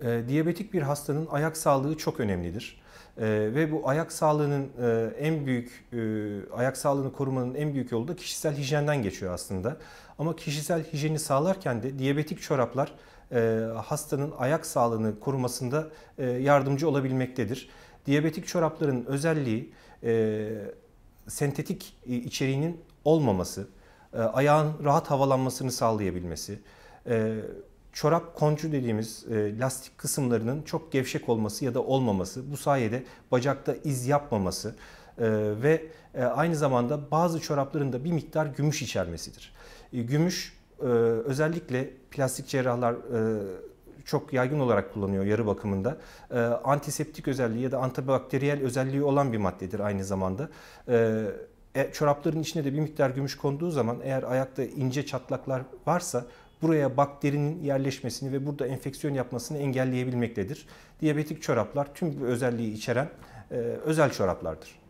E, diyabetik bir hastanın ayak sağlığı çok önemlidir. E, ve bu ayak sağlığının e, en büyük, e, ayak sağlığını korumanın en büyük yolu da kişisel hijyenden geçiyor aslında. Ama kişisel hijyeni sağlarken de diyabetik çoraplar e, hastanın ayak sağlığını korumasında e, yardımcı olabilmektedir. Diyabetik çorapların özelliği e, sentetik içeriğinin olmaması, e, ayağın rahat havalanmasını sağlayabilmesi, e, çorap koncu dediğimiz e, lastik kısımlarının çok gevşek olması ya da olmaması, bu sayede bacakta iz yapmaması ve aynı zamanda bazı çorapların da bir miktar gümüş içermesidir. Gümüş özellikle plastik cerrahlar çok yaygın olarak kullanıyor yarı bakımında. Antiseptik özelliği ya da antibakteriyel özelliği olan bir maddedir aynı zamanda. E, çorapların içine de bir miktar gümüş konduğu zaman eğer ayakta ince çatlaklar varsa buraya bakterinin yerleşmesini ve burada enfeksiyon yapmasını engelleyebilmektedir. Diyabetik çoraplar tüm bu özelliği içeren e, özel çoraplardır.